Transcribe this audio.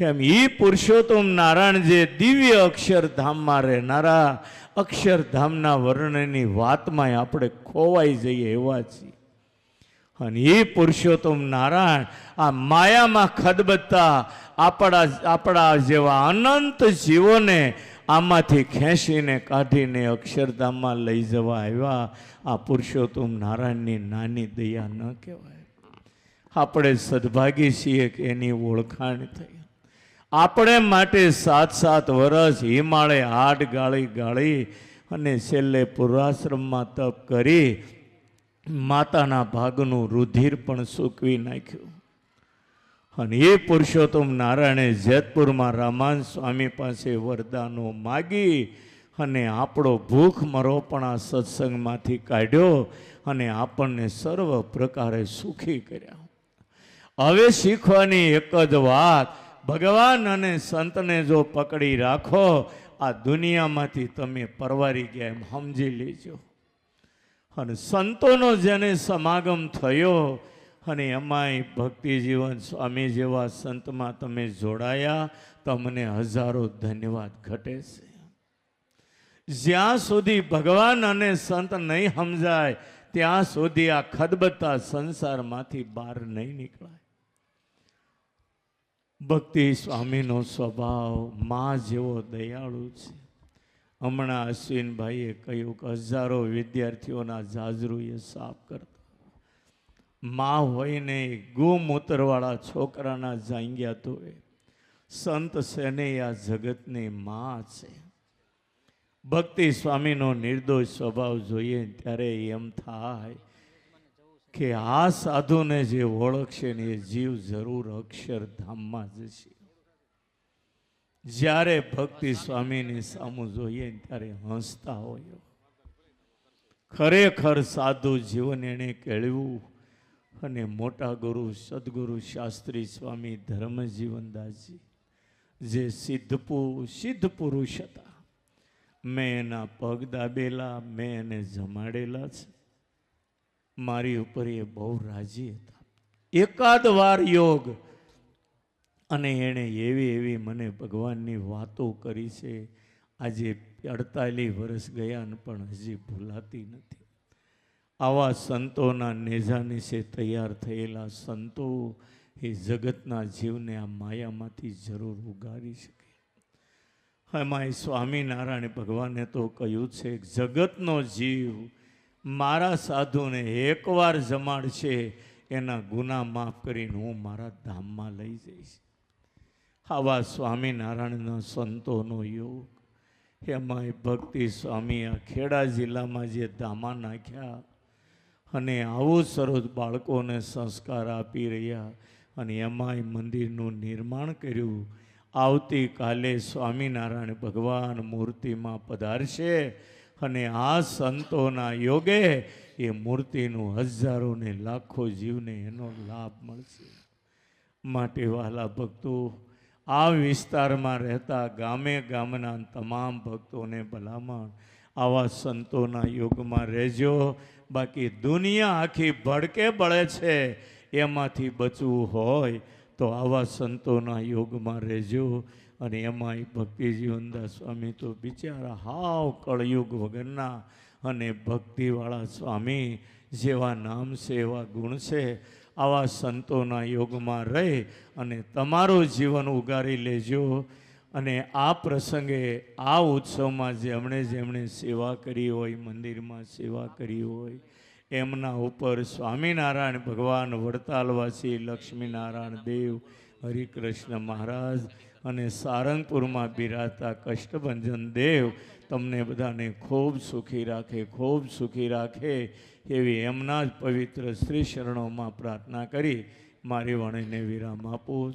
એમ એ પુરુષોત્તમ નારાયણ જે દિવ્ય અક્ષરધામમાં રહેનારા, અક્ષરધામના વર્ણનની વાતમાં આપણે ખોવાઈ જઈએ એવા છીએ. અને એ પુરુષોત્તમ નારાયણ આ માયામાં ખદબદતા આપણા આપણા જેવા અનંત જીવોને આમાંથી ખેંચીને કાઢીને અક્ષરધામમાં લઈ જવા આવ્યા. આ પુરુષોત્તમ નારાયણની નાની દયા ન કહેવાય. આપણે સદભાગી છીએ કે એની ઓળખાણ થઈ. આપણે માટે સાત સાત વર્ષ હિમાળે હાડ ગાળી ગાળી અને છેલ્લે પૂર્વાશ્રમમાં તપ કરી માતાના ભાગનું રુધિર પણ સૂકવી નાખ્યું. અને એ પુરુષોત્તમ નારાયણે જેતપુરમાં રામાન સ્વામી પાસે વરદાનો માગી અને આપણો ભૂખ મરોપણા સત્સંગમાંથી કાઢ્યો અને આપણને સર્વ પ્રકારે સુખી કર્યા. હવે શીખવાની એક જ વાત, ભગવાન અને સંતને જો પકડી રાખો, આ દુનિયામાંથી તમે પરવારી ગયા એમ સમજી લેજો. અને સંતોનો જેને સમાગમ થયો, અને એમાંય ભક્તિ જીવન સ્વામી જેવા સંતમાં તમે જોડાયા, તમને હજારો ધન્યવાદ ઘટે છે. જ્યાં સુધી ભગવાન અને સંત નહીં સમજાય, ત્યાં સુધી આ ખદબત્તા સંસારમાંથી બહાર નહીં નીકળાય. ભક્તિ સ્વામીનો સ્વભાવમાં જેવો દયાળુ છે. હમણાં અશ્વિનભાઈએ કહ્યું કે હજારો વિદ્યાર્થીઓના જાજરૂએ સાફ કરતા. માં હોય ને ગોમૂત્રવાળા છોકરાના જાંગ્યા તો સંત સેને આ જગતની માં છે. ભક્તિ સ્વામીનો નિર્દોષ સ્વભાવ જોઈએ ત્યારે એમ થાય કે આ સાધુને જે ઓળખશે ને એ જીવ જરૂર અક્ષરધામમાં જશે. જ્યારે ભક્તિ સ્વામીની સામું જોઈએ ત્યારે હસતા હોય. ખરેખર સાધુ જીવન એણે કેળવ્યું અને મોટા ગુરુ સદગુરુ શાસ્ત્રી સ્વામી ધર્મજીવનદાસજી, જે સિદ્ધપુ સિદ્ધ પુરુષ હતા. મેં એના પગ દાબેલા, મેં એને જમાડેલા છે. મારી ઉપર એ બહુ રાજી હતા. એકાદ વાર યોગ. અને એણે એવી એવી મને ભગવાનની વાતો કરી છે. આજે અડતાલીસ વર્ષ ગયા પણ હજી ભૂલાતી નથી. આવા સંતોના નેજા નીચે તૈયાર થયેલા સંતો એ જગતના જીવને આ માયામાંથી જરૂર ઉગારી શકે. એમાં સ્વામિનારાયણ ભગવાને તો કહ્યું છે, જગતનો જીવ મારા સાધુને એકવાર જમાડશે, એના ગુના માફ કરીને હું મારા ધામમાં લઈ જઈશ. આવા સ્વામિનારાયણના સંતોનો યોગ. એમાંય ભક્તિ સ્વામી આ ખેડા જિલ્લામાં જે ધામા નાખ્યા અને આવો સરસ બાળકોને સંસ્કાર આપી રહ્યા અને એમાંય મંદિરનું નિર્માણ કર્યું. આવતીકાલે સ્વામિનારાયણ ભગવાન મૂર્તિમાં પધારશે. અને આ સંતોના યોગે એ મૂર્તિનું હજારો ને લાખો જીવને એનો લાભ મળશે. માટે વહાલા ભક્તો, આ વિસ્તારમાં રહેતા ગામે ગામના તમામ ભક્તોને ભલામણ, આવા સંતોના યુગમાં રહેજો. બાકી દુનિયા આખી ભડકે બળે છે, એમાંથી બચવું હોય તો આવા સંતોના યોગમાં રહેજો. અને એમાંય ભક્તિ જીવનદાસ સ્વામી તો બિચારા હાવ કળયુગ વગરના અને ભક્તિવાળા સ્વામી જેવા નામ છે, એવા ગુણ છે, આવા સંતોના યોગમાં રહી અને તમારું જીવન ઉગારી લેજો. અને આ પ્રસંગે આ ઉત્સવમાં જેમણે જેમણે સેવા કરી હોય, મંદિરમાં સેવા કરી હોય એમના ઉપર સ્વામિનારાયણ ભગવાન વડતાલવાસી લક્ષ્મીનારાયણ દેવ, હરિકૃષ્ણ મહારાજ અને સારંગપુરમાં બિરાજતા કષ્ટભંજન દેવ તમને બધાને ખૂબ સુખી રાખે, ખૂબ સુખી રાખે એવી એમના જ પવિત્ર શ્રી શરણોમાં પ્રાર્થના કરી મારી વાણીને વિરામ આપું